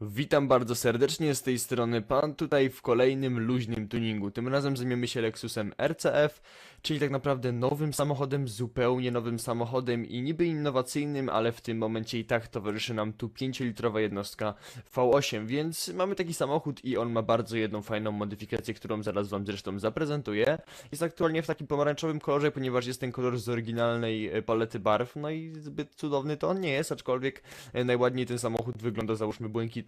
Witam bardzo serdecznie z tej strony Pan tutaj w kolejnym luźnym tuningu. Tym razem zajmiemy się Lexusem RCF, czyli tak naprawdę nowym samochodem, zupełnie nowym samochodem i niby innowacyjnym, ale w tym momencie i tak towarzyszy nam tu 5-litrowa jednostka V8, więc mamy taki samochód i on ma bardzo jedną fajną modyfikację, którą zaraz Wam zresztą zaprezentuję. Jest aktualnie w takim pomarańczowym kolorze, ponieważ jest ten kolor z oryginalnej e, palety barw, no i zbyt cudowny to on nie jest, aczkolwiek e, najładniej ten samochód wygląda załóżmy błękitny,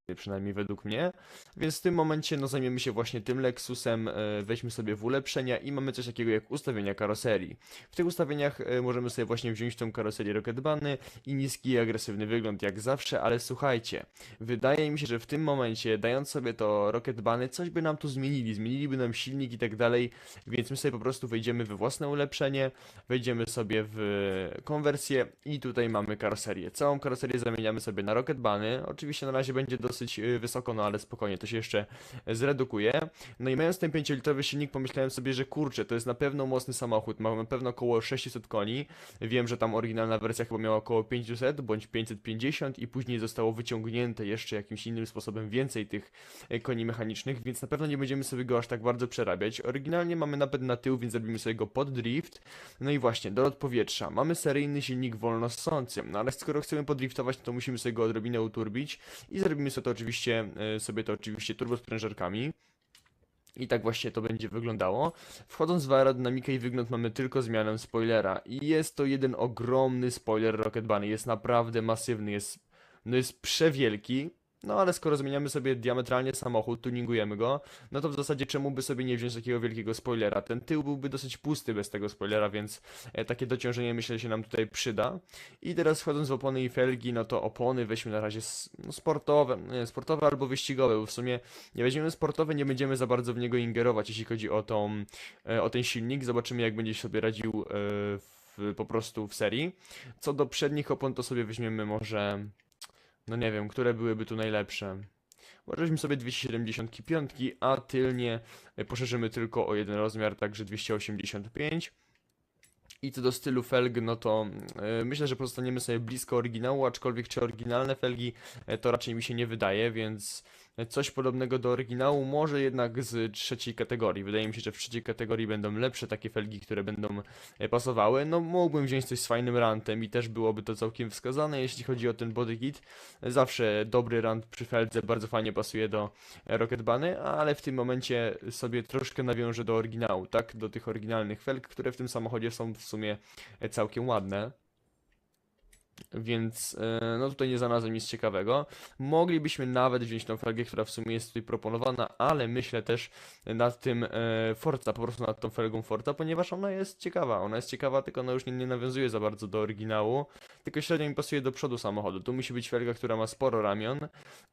przynajmniej według mnie. Więc w tym momencie no zajmiemy się właśnie tym Lexusem, e, weźmy sobie w ulepszenia i mamy coś takiego jak ustawienia karoserii. W tych ustawieniach e, możemy sobie właśnie wziąć tą karoserię Rocket Bunny i niski i agresywny wygląd jak zawsze, ale słuchajcie, wydaje mi się, że w tym momencie dając sobie to Rocket Bunny coś by nam tu zmienili, zmieniliby nam silnik i tak dalej, więc my sobie po prostu wejdziemy we własne ulepszenie, wejdziemy sobie w konwersję i tutaj mamy karoserię. Całą karoserię zamieniamy sobie na Rocket Bunny. Oczywiście na razie będzie dosyć y, wysoko, no ale spokojnie, to się jeszcze zredukuje. No i mając ten 5-litrowy silnik pomyślałem sobie, że kurczę, to jest na pewno mocny samochód, ma na pewno około 600 koni. Wiem, że tam oryginalna wersja chyba miała około 500 bądź 550 i później zostało wyciągnięte jeszcze jakimś innym sposobem więcej tych e, koni mechanicznych, więc na pewno nie będziemy sobie go aż tak bardzo przerabiać. Oryginalnie mamy napęd na tył, więc zrobimy sobie go pod drift. No i właśnie, dolot powietrza. Mamy seryjny silnik wolnossący, no ale skoro chcemy podriftować, to musimy sobie go odrobinę uturbić i zrobimy sobie to oczywiście, e, sobie to oczywiście turbosprężarkami. I tak właśnie to będzie wyglądało. Wchodząc w aerodynamikę i wygląd mamy tylko zmianę spoilera. I jest to jeden ogromny spoiler Rocket Bunny. Jest naprawdę masywny, jest, no jest przewielki. No ale skoro zmieniamy sobie diametralnie samochód, tuningujemy go, no to w zasadzie czemu by sobie nie wziąć takiego wielkiego spoilera? Ten tył byłby dosyć pusty bez tego spoilera, więc e, takie dociążenie myślę się nam tutaj przyda. I teraz wchodząc w opony i felgi, no to opony weźmy na razie no, sportowe, nie, sportowe albo wyścigowe, bo w sumie nie weźmiemy sportowe, nie będziemy za bardzo w niego ingerować, jeśli chodzi o tą, e, o ten silnik. Zobaczymy jak będzie sobie radził e, w, po prostu w serii. Co do przednich opon, to sobie weźmiemy może, no nie wiem, które byłyby tu najlepsze. Weźmy sobie 275, a tylnie e, poszerzymy tylko o jeden rozmiar, także 285. I co do stylu felg, no to e, myślę, że pozostaniemy sobie blisko oryginału, aczkolwiek czy oryginalne felgi e, to raczej mi się nie wydaje, więc coś podobnego do oryginału, może jednak z trzeciej kategorii. Wydaje mi się, że w trzeciej kategorii będą lepsze takie felgi, które będą e, pasowały. No mógłbym wziąć coś z fajnym rantem i też byłoby to całkiem wskazane, jeśli chodzi o ten body kit. Zawsze dobry rant przy feldze bardzo fajnie pasuje do e, Rocket Bunny, ale w tym momencie sobie troszkę nawiążę do oryginału, tak? Do tych oryginalnych felg, które w tym samochodzie są w sumie e, całkiem ładne. Więc e, no tutaj nie znalazłem nic ciekawego. Moglibyśmy nawet wziąć tą felgę, która w sumie jest tutaj proponowana, ale myślę też nad tym e, Forza, po prostu nad tą felgą Forza, ponieważ ona jest ciekawa. Ona jest ciekawa, tylko ona już nie, nie nawiązuje za bardzo do oryginału, tylko średnio mi pasuje do przodu samochodu. Tu musi być felga, która ma sporo ramion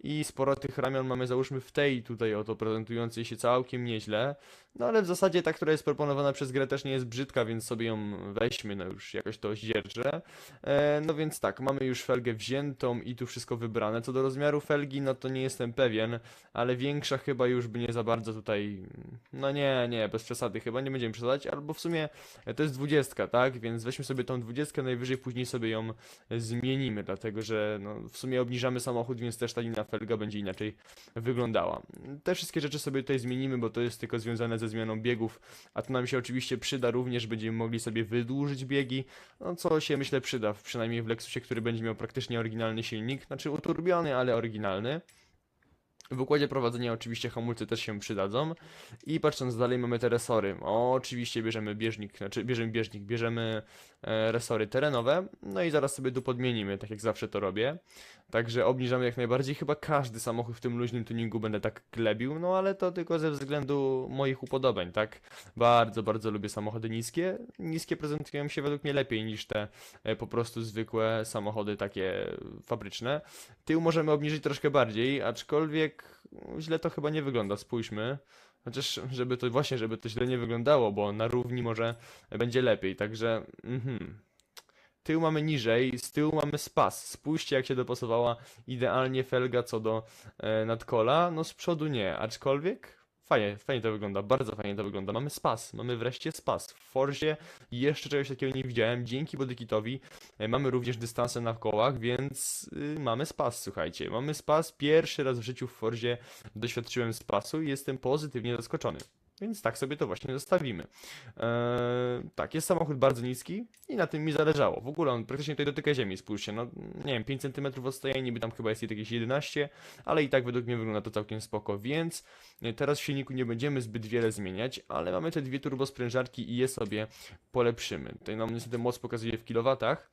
i sporo tych ramion mamy załóżmy w tej tutaj oto prezentującej się całkiem nieźle. No ale w zasadzie ta, która jest proponowana przez grę też nie jest brzydka, więc sobie ją weźmy, no już jakoś to zdzierżę. E, no więc tak, mamy już felgę wziętą i tu wszystko wybrane. Co do rozmiaru felgi, no to nie jestem pewien, ale większa chyba już by nie za bardzo tutaj. No nie, nie, bez przesady, chyba nie będziemy przesadzać, albo w sumie e, to jest dwudziestka, tak? Więc weźmy sobie tą dwudziestkę, najwyżej później sobie ją zmienimy, dlatego że no, w sumie obniżamy samochód, więc też ta linia felga będzie inaczej wyglądała. Te wszystkie rzeczy sobie tutaj zmienimy, bo to jest tylko związane ze zmianą biegów, a to nam się oczywiście przyda również, będziemy mogli sobie wydłużyć biegi, no co się myślę przyda, przynajmniej w Lexusie, który będzie miał praktycznie oryginalny silnik, znaczy uturbiony, ale oryginalny. W układzie prowadzenia oczywiście hamulce też się przydadzą. I patrząc dalej mamy te resory. Oczywiście bierzemy bieżnik, znaczy bierzemy bieżnik, bierzemy resory terenowe, no i zaraz sobie tu podmienimy, tak jak zawsze to robię. Także obniżamy jak najbardziej. Chyba każdy samochód w tym luźnym tuningu będę tak klebił, no ale to tylko ze względu moich upodobań, tak? Bardzo, bardzo lubię samochody niskie. Niskie prezentują się według mnie lepiej niż te e, po prostu zwykłe samochody takie fabryczne. Tył możemy obniżyć troszkę bardziej, aczkolwiek źle to chyba nie wygląda, spójrzmy. Chociaż, żeby to właśnie, żeby to źle nie wyglądało, bo na równi może będzie lepiej, także mhm. Tył mamy niżej, z tyłu mamy spas. Spójrzcie jak się dopasowała idealnie felga co do e, nadkola. No z przodu nie, aczkolwiek Fajnie, fajnie to wygląda, bardzo fajnie to wygląda. Mamy spas, mamy wreszcie spas. W Forzie jeszcze czegoś takiego nie widziałem. Dzięki bodykitowi e, mamy również dystanse na kołach, więc y, mamy spas, słuchajcie. Mamy spas, pierwszy raz w życiu w Forzie doświadczyłem spasu i jestem pozytywnie zaskoczony. Więc tak sobie to właśnie zostawimy. Eee, tak, jest samochód bardzo niski i na tym mi zależało. W ogóle on praktycznie tutaj dotyka ziemi, spójrzcie, no nie wiem, 5 cm odstaje, niby tam chyba jest jakieś 11, ale i tak według mnie wygląda to całkiem spoko, więc e, teraz w silniku nie będziemy zbyt wiele zmieniać, ale mamy te dwie turbosprężarki i je sobie polepszymy. Tutaj nam niestety moc pokazuje w kilowatach,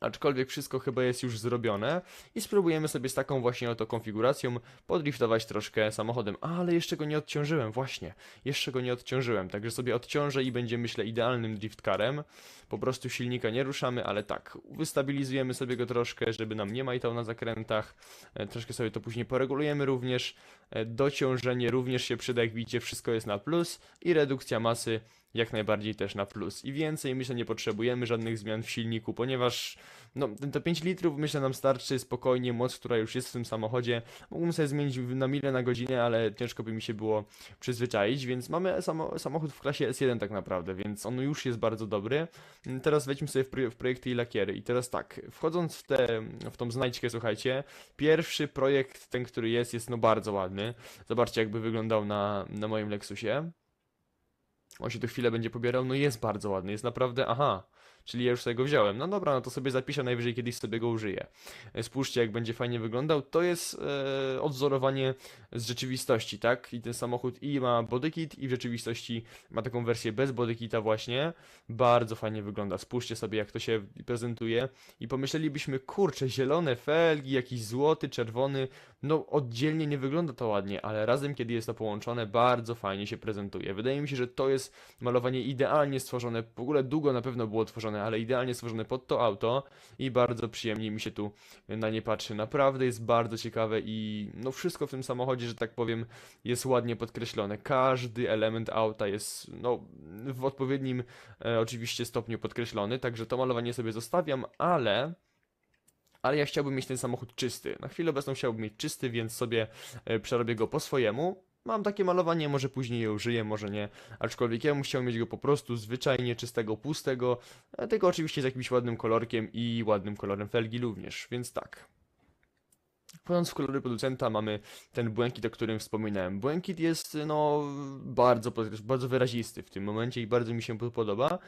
Aczkolwiek wszystko chyba jest już zrobione i spróbujemy sobie z taką właśnie oto konfiguracją podriftować troszkę samochodem. Ale jeszcze go nie odciążyłem, właśnie. Jeszcze go nie odciążyłem, także sobie odciążę i będzie myślę idealnym driftcarem. Po prostu silnika nie ruszamy, ale tak, wystabilizujemy sobie go troszkę, żeby nam nie majtał na zakrętach. E, Troszkę sobie to później poregulujemy również. E, Dociążenie również się przyda, jak widzicie, wszystko jest na plus i redukcja masy jak najbardziej też na plus. I więcej myślę nie potrzebujemy żadnych zmian w silniku, ponieważ no, te 5 litrów myślę nam starczy spokojnie, moc, która już jest w tym samochodzie. Mógłbym sobie zmienić na milę na godzinę, ale ciężko by mi się było przyzwyczaić, więc mamy samo, samochód w klasie S1 tak naprawdę, więc on już jest bardzo dobry. Teraz wejdźmy sobie w, w projekty i lakiery. I teraz tak, wchodząc w, te, w tą znajdźkę, słuchajcie, pierwszy projekt, ten, który jest, jest no bardzo ładny. Zobaczcie, jakby wyglądał na, na moim Lexusie. On się tu chwilę będzie pobierał, no jest bardzo ładny, jest naprawdę, aha, czyli ja już sobie go wziąłem. No dobra, no to sobie zapiszę, najwyżej kiedyś sobie go użyję. E, Spójrzcie, jak będzie fajnie wyglądał. To jest e, z rzeczywistości, tak? I ten samochód i ma bodykit, i w rzeczywistości ma taką wersję bez bodykita właśnie. Bardzo fajnie wygląda. Spójrzcie sobie, jak to się prezentuje. I pomyślelibyśmy, kurczę, zielone felgi, jakiś złoty, czerwony. No, oddzielnie nie wygląda to ładnie, ale razem, kiedy jest to połączone, bardzo fajnie się prezentuje. Wydaje mi się, że to jest malowanie idealnie stworzone. W ogóle długo na pewno było tworzone, ale idealnie stworzone pod to auto i bardzo przyjemnie mi się tu na nie patrzy. Naprawdę jest bardzo ciekawe i no wszystko w tym samochodzie, że tak powiem, jest ładnie podkreślone. Każdy element auta jest no w odpowiednim e, oczywiście stopniu podkreślony, także to malowanie sobie zostawiam, ale ale ja chciałbym mieć ten samochód czysty. Na chwilę obecną chciałbym mieć czysty, więc sobie e, przerobię go po swojemu. Mam takie malowanie, może później je użyję, może nie. Aczkolwiek ja bym chciał mieć go po prostu zwyczajnie czystego, pustego, e, tylko oczywiście z jakimś ładnym kolorkiem i ładnym kolorem felgi również, więc tak. W kolory producenta mamy ten błękit, o którym wspominałem. Błękit jest no bardzo, bardzo wyrazisty w tym momencie i bardzo mi się podoba.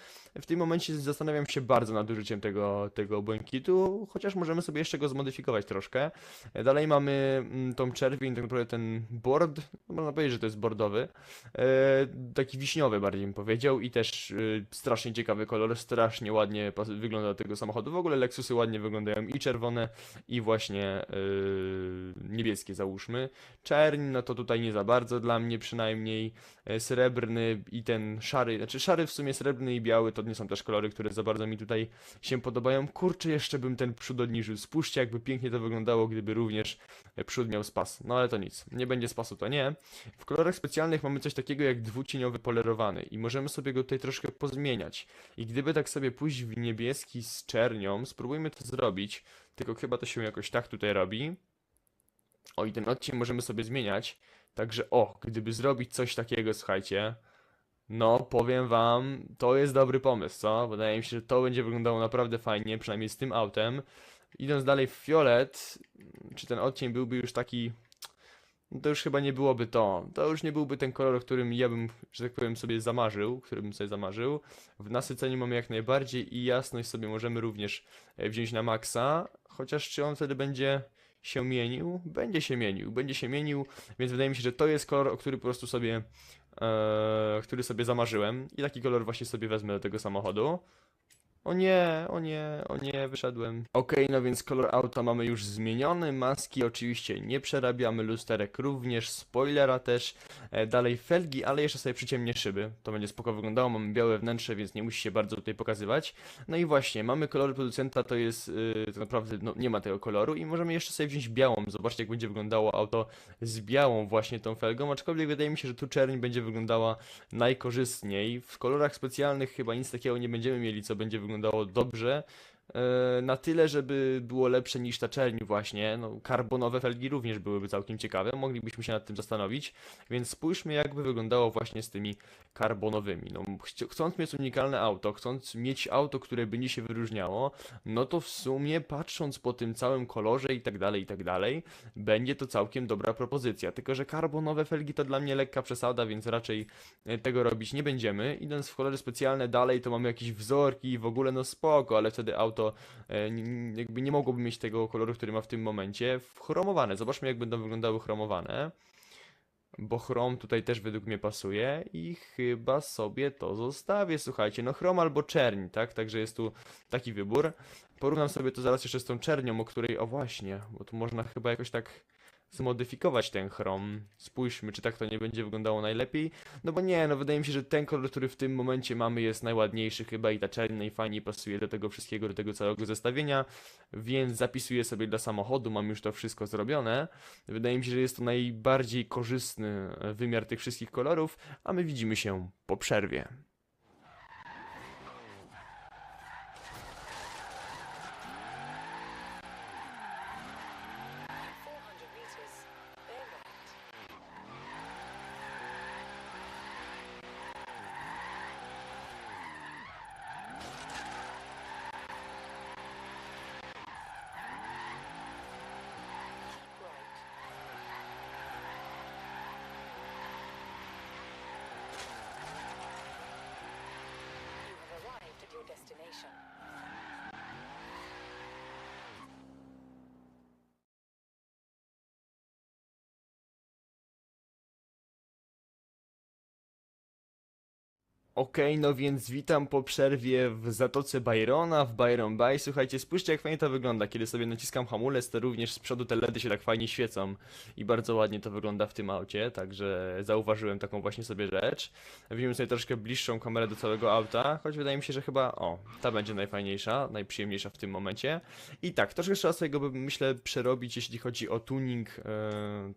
W tym momencie zastanawiam się bardzo nad użyciem tego, tego błękitu, chociaż możemy sobie jeszcze go zmodyfikować troszkę. E, Dalej mamy mm, tą czerwień, tak naprawdę ten board, no można powiedzieć, że to jest bordowy, e, taki wiśniowy bardziej bym powiedział i też e, strasznie ciekawy kolor, strasznie ładnie wygląda tego samochodu. W ogóle Lexusy ładnie wyglądają i czerwone i właśnie yy, niebieskie załóżmy. Czerń, no to tutaj nie za bardzo dla mnie przynajmniej. E, Srebrny i ten szary, znaczy szary w sumie srebrny i biały to nie są też kolory, które za bardzo mi tutaj się podobają. Kurczę, jeszcze bym ten przód odniżył. Spójrzcie, jakby pięknie to wyglądało, gdyby również przód miał spas. No ale to nic, nie będzie spasu, to nie. W kolorach specjalnych mamy coś takiego jak dwucieniowy polerowany i możemy sobie go tutaj troszkę pozmieniać. I gdyby tak sobie pójść w niebieski z czernią, spróbujmy to zrobić, tylko chyba to się jakoś tak tutaj robi. O, i ten odcień możemy sobie zmieniać. Także o, gdyby zrobić coś takiego, słuchajcie, no powiem wam, to jest dobry pomysł, co? Wydaje mi się, że to będzie wyglądało naprawdę fajnie, przynajmniej z tym autem. Idąc dalej w fiolet, czy ten odcień byłby już taki, no to już chyba nie byłoby to. To już nie byłby ten kolor, którym ja bym, że tak powiem, sobie zamarzył, który bym sobie zamarzył. W nasyceniu mamy jak najbardziej i jasność sobie możemy również e, wziąć na maksa, chociaż czy on wtedy będzie się mienił? Będzie się mienił, będzie się mienił, więc wydaje mi się, że to jest kolor, o który po prostu sobie, e, który sobie zamarzyłem i taki kolor właśnie sobie wezmę do tego samochodu. O nie, o nie, o nie, wyszedłem. Okej, no więc kolor auta mamy już zmieniony, maski oczywiście nie przerabiamy, lusterek również, spoilera też, e, dalej felgi, ale jeszcze sobie przyciemnię szyby, to będzie spoko wyglądało, mamy białe wnętrze, więc nie musi się bardzo tutaj pokazywać. No i właśnie, mamy kolory producenta, to jest yy, tak naprawdę, no nie ma tego koloru i możemy jeszcze sobie wziąć białą, zobaczcie jak będzie wyglądało auto z białą właśnie tą felgą, aczkolwiek wydaje mi się, że tu czerń będzie wyglądała najkorzystniej. W kolorach specjalnych chyba nic takiego nie będziemy mieli, co będzie wyglądało dobrze. E, na tyle, żeby było lepsze niż ta czerń właśnie. No, karbonowe felgi również byłyby całkiem ciekawe, moglibyśmy się nad tym zastanowić, więc spójrzmy jakby wyglądało właśnie z tymi karbonowymi. No, chcąc mieć unikalne auto, chcąc mieć auto, które by nie się wyróżniało, no to w sumie patrząc po tym całym kolorze i tak dalej, i tak dalej, będzie to całkiem dobra propozycja. Tylko, że karbonowe felgi to dla mnie lekka przesada, więc raczej e, tego robić nie będziemy. Idąc w kolory specjalne dalej, to mamy jakieś wzorki i w ogóle no spoko, ale wtedy auto e, n- jakby nie mogłoby mieć tego koloru, który ma w tym momencie. Chromowane. Zobaczmy, jak będą wyglądały chromowane. Bo chrom tutaj też według mnie pasuje i chyba sobie to zostawię, słuchajcie, no chrom albo czerń, tak? Także jest tu taki wybór. Porównam sobie to zaraz jeszcze z tą czernią, o której, o właśnie, bo tu można chyba jakoś tak zmodyfikować ten chrom. Spójrzmy, czy tak to nie będzie wyglądało najlepiej. No bo nie, no wydaje mi się, że ten kolor, który w tym momencie mamy jest najładniejszy chyba i ta czerń najfajniej pasuje do tego wszystkiego, do tego całego zestawienia, więc zapisuję sobie dla samochodu, mam już to wszystko zrobione. Wydaje mi się, że jest to najbardziej korzystny wymiar tych wszystkich kolorów, a my widzimy się po przerwie. Okej, no więc witam po przerwie w Zatoce Byrona, w Byron Bay. Słuchajcie, spójrzcie jak fajnie to wygląda. Kiedy sobie naciskam hamulec, to również z przodu te LEDy się tak fajnie świecą. I bardzo ładnie to wygląda w tym aucie, także zauważyłem taką właśnie sobie rzecz. Weźmiemy sobie troszkę bliższą kamerę do całego auta, choć wydaje mi się, że chyba, o, ta będzie najfajniejsza, najprzyjemniejsza w tym momencie. I tak, troszkę trzeba sobie go, myślę, przerobić, jeśli chodzi o tuning e,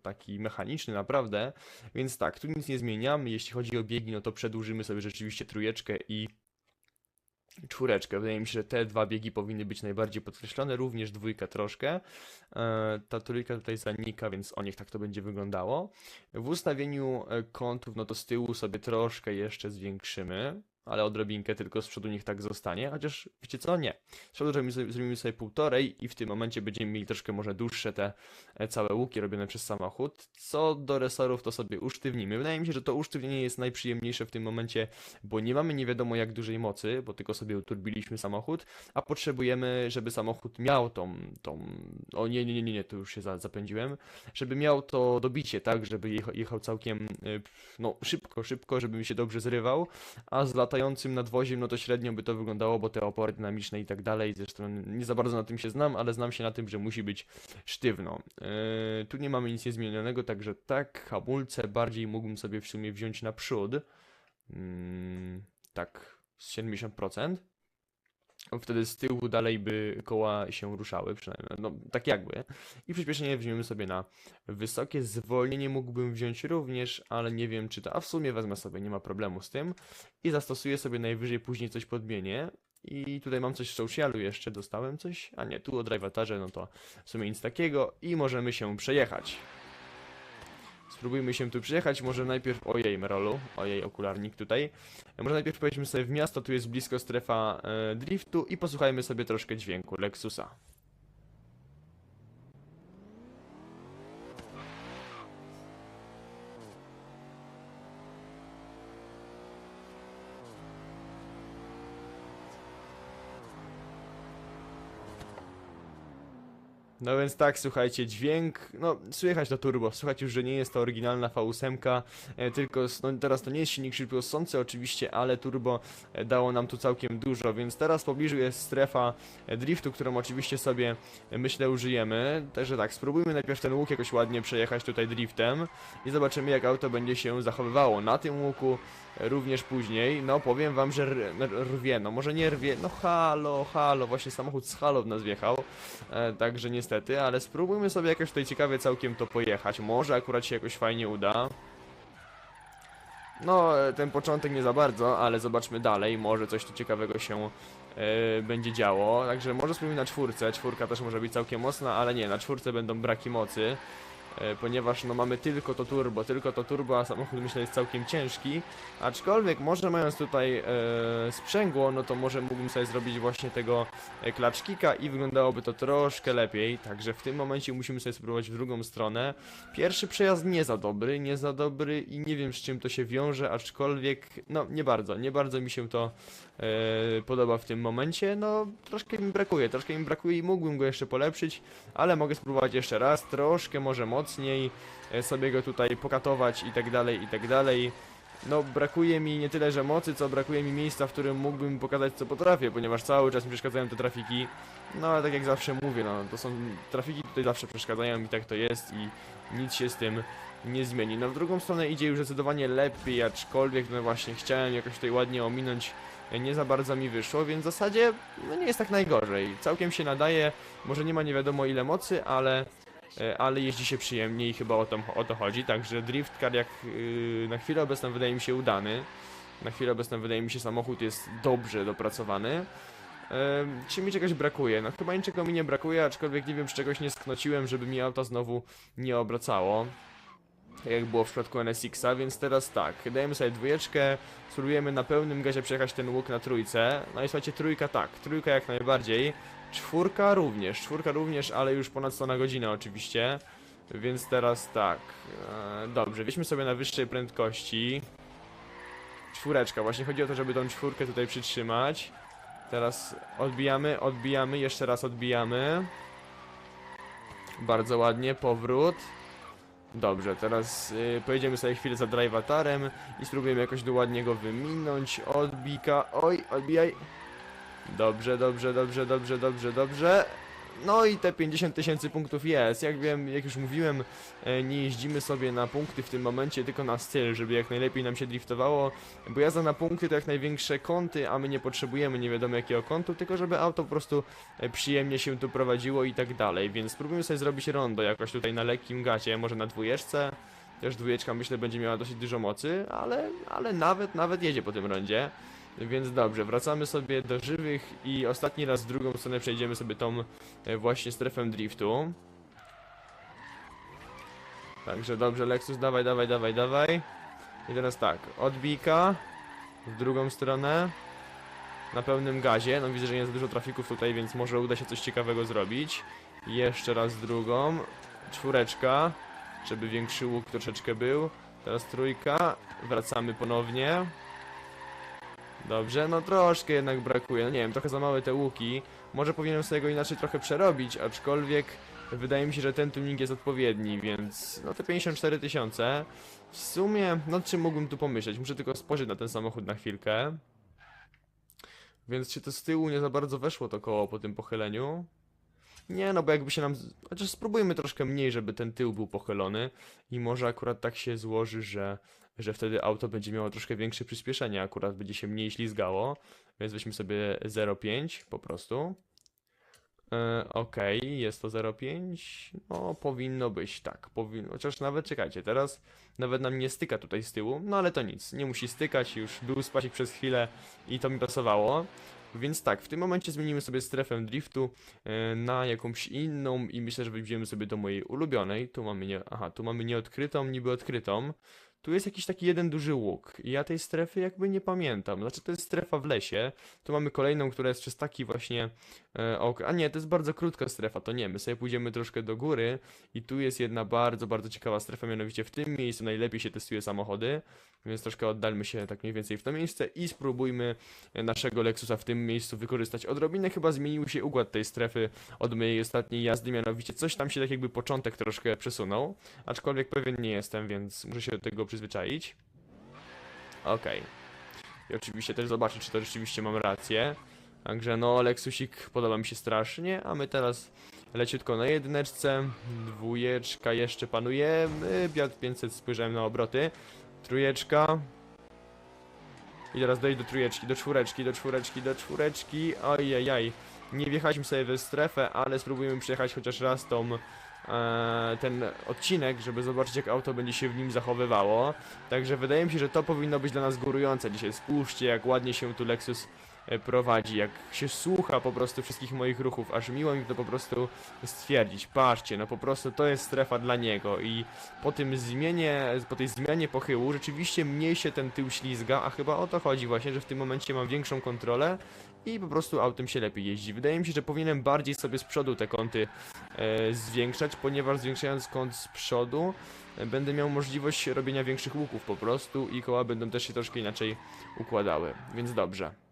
taki mechaniczny naprawdę. Więc tak, tu nic nie zmieniamy. Jeśli chodzi o biegi, no to przedłużymy sobie rzeczywiście trójeczkę i czwóreczkę. Wydaje mi się, że te dwa biegi powinny być najbardziej podkreślone, również dwójka troszkę. E, Ta trójka tutaj zanika, więc o niech tak to będzie wyglądało. W ustawieniu e, kątów, no to z tyłu sobie troszkę jeszcze zwiększymy. Ale odrobinkę tylko z przodu niech tak zostanie, chociaż wiecie co? Nie. Z przodu zrobimy sobie, półtorej i w tym momencie będziemy mieli troszkę może dłuższe te e, całe łuki robione przez samochód. Co do resorów to sobie usztywnimy. Wydaje mi się, że to usztywnienie jest najprzyjemniejsze w tym momencie, bo nie mamy nie wiadomo jak dużej mocy, bo tylko sobie uturbiliśmy samochód, a potrzebujemy, żeby samochód miał tą, tą... o nie, nie, nie, nie, tu już się za, zapędziłem, żeby miał to dobicie, tak, żeby jechał, jechał całkiem, y, no szybko, szybko, żeby mi się dobrze zrywał, a z latającym nadwoziem, no to średnio by to wyglądało, bo te opory dynamiczne i tak dalej, zresztą nie za bardzo na tym się znam, ale znam się na tym, że musi być sztywno. Yy, tu nie mamy nic niezmienionego, także tak, hamulce bardziej mógłbym sobie w sumie wziąć naprzód, mm, tak, z 70%. Wtedy z tyłu dalej by koła się ruszały, przynajmniej, no tak jakby. I przyspieszenie weźmiemy sobie na wysokie. Zwolnienie mógłbym wziąć również, ale nie wiem czy to, a w sumie wezmę sobie, nie ma problemu z tym. I zastosuję sobie najwyżej później coś podmienię. I tutaj mam coś w socialu jeszcze, dostałem coś, a nie, tu o drivatarze, no to w sumie nic takiego i możemy się przejechać. Spróbujmy się tu przejechać, może najpierw, ojej Merolu, ojej okularnik tutaj. Może najpierw pojedźmy sobie w miasto, tu jest blisko strefa e, driftu i posłuchajmy sobie troszkę dźwięku Lexusa. No więc tak, słuchajcie, dźwięk, no słychać to turbo, słychać już, że nie jest to oryginalna V8, e, tylko no, teraz to nie jest silnik szybkosący oczywiście, ale turbo e, dało nam tu całkiem dużo, więc teraz w pobliżu jest strefa e, driftu, którą oczywiście sobie e, myślę użyjemy, także tak, spróbujmy najpierw ten łuk jakoś ładnie przejechać tutaj driftem i zobaczymy jak auto będzie się zachowywało na tym łuku, również później, no powiem wam, że rwie, no może nie rwie, no halo, halo, właśnie samochód z halo w nas wjechał, E, także niestety, ale spróbujmy sobie jakoś tutaj ciekawie całkiem to pojechać. Może akurat się jakoś fajnie uda. No, e, ten początek nie za bardzo, ale zobaczmy dalej. Może coś tu ciekawego się e, będzie działo. Także może spróbujmy na czwórce. Czwórka też może być całkiem mocna, ale nie, na czwórce będą braki mocy. E, ponieważ no mamy tylko to turbo, tylko to turbo, a samochód myślę jest całkiem ciężki. Aczkolwiek może mając tutaj e, sprzęgło, no to może mógłbym sobie zrobić właśnie tego e, klaczkika i wyglądałoby to troszkę lepiej. Także w tym momencie musimy sobie spróbować w drugą stronę. Pierwszy przejazd nie za dobry, nie za dobry i nie wiem z czym to się wiąże, aczkolwiek no nie bardzo, nie bardzo mi się to e, podoba w tym momencie. No troszkę mi brakuje, troszkę mi brakuje i mógłbym go jeszcze polepszyć, ale mogę spróbować jeszcze raz, troszkę może mocniej e, sobie go tutaj pokatować i tak dalej, i tak dalej. No brakuje mi nie tyle, że mocy, co brakuje mi miejsca, w którym mógłbym pokazać co potrafię, ponieważ cały czas mi przeszkadzają te trafiki. No ale tak jak zawsze mówię, no to są trafiki tutaj zawsze przeszkadzają i tak to jest i nic się z tym nie zmieni. No w drugą stronę idzie już zdecydowanie lepiej, aczkolwiek no właśnie chciałem jakoś tutaj ładnie ominąć, e, nie za bardzo mi wyszło, więc w zasadzie no nie jest tak najgorzej. Całkiem się nadaje, może nie ma nie wiadomo ile mocy, ale ale jeździ się przyjemnie i chyba o to, o to chodzi, także drift car jak yy, na chwilę obecną wydaje mi się udany. Na chwilę obecną wydaje mi się samochód jest dobrze dopracowany. Em, czy mi czegoś brakuje? No chyba niczego mi nie brakuje, aczkolwiek nie wiem czy czegoś nie sknociłem, żeby mi auto znowu nie obracało. Tak jak było w przypadku NSX-a, więc teraz tak, dajemy sobie dwójeczkę, spróbujemy na pełnym gazie przejechać ten łuk na trójce. No i słuchajcie, trójka tak, trójka jak najbardziej. Czwórka również, czwórka również, ale już ponad 100 na godzinę oczywiście. Więc teraz tak, e, dobrze, weźmy sobie na wyższej prędkości. Czwóreczka, właśnie chodzi o to, żeby tą czwórkę tutaj przytrzymać. Teraz odbijamy, odbijamy, jeszcze raz odbijamy. Bardzo ładnie, powrót. Dobrze, teraz y, pojedziemy sobie chwilę za drivatarem i spróbujemy jakoś ładnie go wyminąć. Odbika, oj, odbijaj. Dobrze, dobrze, dobrze, dobrze, dobrze, dobrze. No i te 50 tysięcy punktów jest. Jak wiem, jak już mówiłem, e, nie jeździmy sobie na punkty w tym momencie, tylko na styl, żeby jak najlepiej nam się driftowało. Bo jazda na punkty to jak największe kąty, a my nie potrzebujemy nie wiadomo jakiego kątu, tylko żeby auto po prostu e, przyjemnie się tu prowadziło i tak dalej. Więc spróbujmy sobie zrobić rondo jakoś tutaj na lekkim gacie, może na dwójeczce. Też dwójeczka myślę będzie miała dosyć dużo mocy, ale, ale nawet, nawet jedzie po tym rondzie. Więc dobrze, wracamy sobie do żywych i ostatni raz w drugą stronę przejdziemy sobie tą e, właśnie strefę driftu. Także dobrze, Lexus, dawaj, dawaj, dawaj, dawaj. I teraz tak, odbijka w drugą stronę. Na pełnym gazie. No widzę, że nie jest dużo trafików tutaj, więc może uda się coś ciekawego zrobić. Jeszcze raz drugą. Czwóreczka, żeby większy łuk troszeczkę był. Teraz trójka. Wracamy ponownie. Dobrze, no troszkę jednak brakuje. No nie wiem, trochę za małe te łuki. Może powinienem sobie go inaczej trochę przerobić, aczkolwiek wydaje mi się, że ten tuning jest odpowiedni, więc no te 54 tysiące. W sumie, no czym mógłbym tu pomyśleć? Muszę tylko spojrzeć na ten samochód na chwilkę. Więc czy to z tyłu nie za bardzo weszło to koło po tym pochyleniu? Nie, no bo jakby się nam... Chociaż spróbujmy troszkę mniej, żeby ten tył był pochylony i może akurat tak się złoży, że, że wtedy auto będzie miało troszkę większe przyspieszenie, akurat będzie się mniej ślizgało, więc weźmy sobie 0,5 po prostu. E, Okej, jest to 0,5. No, powinno być tak. Powinno. Chociaż nawet czekajcie, teraz nawet nam nie styka tutaj z tyłu. No ale to nic, nie musi stykać. Już był spacik przez chwilę i to mi pasowało. Więc tak, w tym momencie zmienimy sobie strefę driftu e, na jakąś inną i myślę, że wejdziemy sobie do mojej ulubionej. Tu mamy nie, aha, tu mamy nieodkrytą, niby odkrytą. Tu jest jakiś taki jeden duży łuk i ja tej strefy jakby nie pamiętam. Znaczy to jest strefa w lesie. Tu mamy kolejną, która jest przez taki właśnie e, ok. A nie, to jest bardzo krótka strefa, to nie. My sobie pójdziemy troszkę do góry i tu jest jedna bardzo, bardzo ciekawa strefa, mianowicie w tym miejscu najlepiej się testuje samochody. Więc troszkę oddalmy się tak mniej więcej w to miejsce i spróbujmy naszego Lexusa w tym miejscu wykorzystać. Odrobinę chyba zmienił się układ tej strefy od mojej ostatniej jazdy, mianowicie coś tam się tak jakby początek troszkę przesunął, aczkolwiek pewien nie jestem, więc muszę się do tego przyzwyczaić. Okej. I oczywiście też zobaczyć, czy to rzeczywiście mam rację. Także no, Lexusik podoba mi się strasznie, a my teraz leciutko na jedyneczce, dwójeczka jeszcze panujemy, Biat 500 spojrzałem na obroty, trójeczka, i teraz dojść do trójeczki, do czwóreczki, do czwóreczki, do czwóreczki. Ojajaj. Nie wjechaliśmy sobie we strefę, ale spróbujemy przejechać chociaż raz tą, e, ten odcinek, żeby zobaczyć jak auto będzie się w nim zachowywało. Także wydaje mi się, że to powinno być dla nas górujące dzisiaj. Spójrzcie jak ładnie się tu Lexus prowadzi, jak się słucha po prostu wszystkich moich ruchów, aż miło mi to po prostu stwierdzić. Patrzcie, no po prostu to jest strefa dla niego i po tym zmianie, po tej zmianie pochyłu rzeczywiście mniej się ten tył ślizga, a chyba o to chodzi właśnie, że w tym momencie mam większą kontrolę i po prostu autem się lepiej jeździ. Wydaje mi się, że powinienem bardziej sobie z przodu te kąty e, zwiększać, ponieważ zwiększając kąt z przodu e, będę miał możliwość robienia większych łuków po prostu i koła będą też się troszkę inaczej układały, więc dobrze.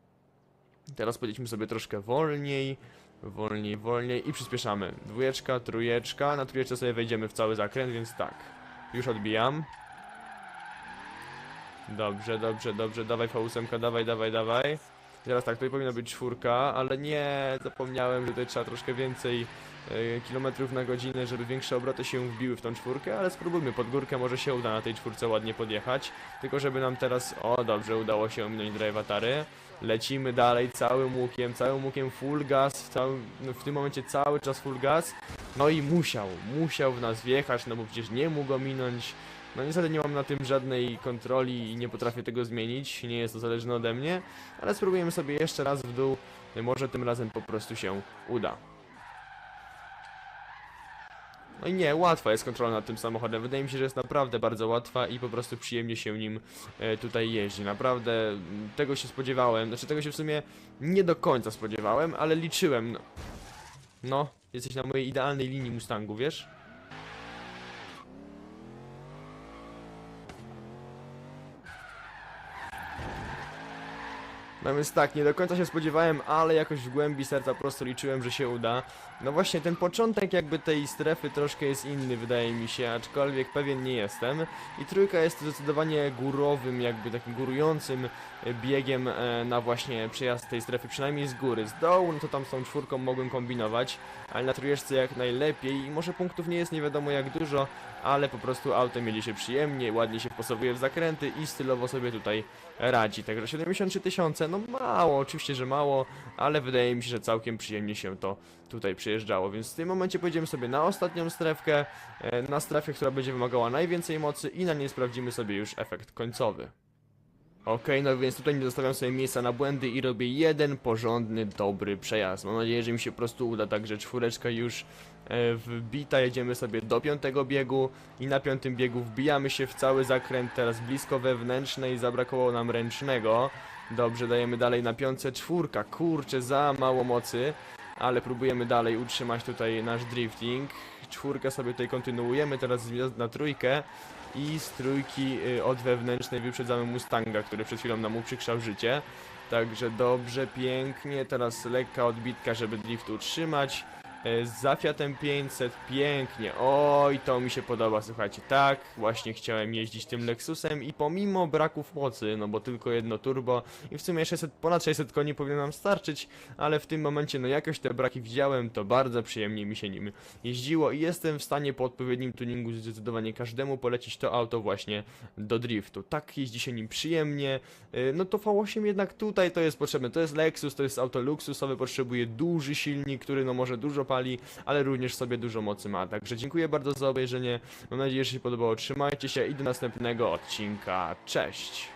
Teraz pojedźmy sobie troszkę wolniej, wolniej, wolniej i przyspieszamy. Dwójeczka, trójeczka, na trójeczce sobie wejdziemy w cały zakręt, więc tak. Już odbijam. Dobrze, dobrze, dobrze, dawaj V8, dawaj, dawaj, dawaj. Teraz tak, tutaj powinna być czwórka, ale nie, zapomniałem, że tutaj trzeba troszkę więcej e, kilometrów na godzinę, żeby większe obroty się wbiły w tą czwórkę, ale spróbujmy, pod górkę może się uda na tej czwórce ładnie podjechać, tylko żeby nam teraz, o dobrze, udało się ominąć drive atary. Lecimy dalej całym łukiem, całym łukiem full gas, w, całym, no w tym momencie cały czas full gas. No i musiał, musiał w nas wjechać, no bo przecież nie mógł go minąć. No niestety nie mam na tym żadnej kontroli i nie potrafię tego zmienić, nie jest to zależne ode mnie, ale spróbujemy sobie jeszcze raz w dół, może tym razem po prostu się uda. No i nie, łatwa jest kontrola nad tym samochodem. Wydaje mi się, że jest naprawdę bardzo łatwa i po prostu przyjemnie się nim e, tutaj jeździ. Naprawdę tego się spodziewałem. Znaczy tego się w sumie nie do końca spodziewałem, ale liczyłem. No, no jesteś na mojej idealnej linii Mustangu, wiesz? No więc tak, nie do końca się spodziewałem, ale jakoś w głębi serca po prostu liczyłem, że się uda. No właśnie, ten początek jakby tej strefy troszkę jest inny, wydaje mi się, aczkolwiek pewien nie jestem. I trójka jest zdecydowanie górowym, jakby takim górującym e, biegiem e, na właśnie przejazd tej strefy, przynajmniej z góry. Z dołu, no to tam z tą czwórką mogłem kombinować, ale na trójeczce jak najlepiej. I może punktów nie jest nie wiadomo jak dużo, ale po prostu autem jedzie się przyjemnie, ładnie się wpasowuje w zakręty i stylowo sobie tutaj radzi. Także 73 tysiące, no mało, oczywiście, że mało, ale wydaje mi się, że całkiem przyjemnie się to tutaj przyjeżdżało, więc w tym momencie pojedziemy sobie na ostatnią strefkę, e, na strefę, która będzie wymagała najwięcej mocy i na niej sprawdzimy sobie już efekt końcowy. Okej, no więc tutaj nie zostawiam sobie miejsca na błędy i robię jeden porządny, dobry przejazd. Mam nadzieję, że mi się po prostu uda, także czwóreczka już e, wbita, jedziemy sobie do piątego biegu i na piątym biegu wbijamy się w cały zakręt, teraz blisko wewnętrznej, zabrakowało nam ręcznego. Dobrze, dajemy dalej na piątce, czwórka, kurczę, za mało mocy, ale próbujemy dalej utrzymać tutaj nasz drifting. Czwórkę sobie tutaj kontynuujemy, teraz na trójkę i z trójki y, od wewnętrznej wyprzedzamy Mustanga, który przed chwilą nam uprzykrzał życie. Także dobrze, pięknie, teraz lekka odbitka, żeby drift utrzymać. E, Za Fiatem 500, pięknie, oj to mi się podoba, słuchajcie, tak, właśnie chciałem jeździć tym Lexusem i pomimo braków mocy, no bo tylko jedno turbo i w sumie 600, ponad 600 koni powinno nam starczyć, ale w tym momencie no jakoś te braki widziałem, to bardzo przyjemnie mi się nim jeździło i jestem w stanie po odpowiednim tuningu zdecydowanie każdemu polecić to auto właśnie do driftu. Tak jeździ się nim przyjemnie, e, no to V8 jednak tutaj to jest potrzebne, to jest Lexus, to jest auto luksusowe, potrzebuje duży silnik, który no może dużo pali, ale również sobie dużo mocy ma. Także dziękuję bardzo za obejrzenie. Mam nadzieję, że się podobało. Trzymajcie się i do następnego odcinka. Cześć!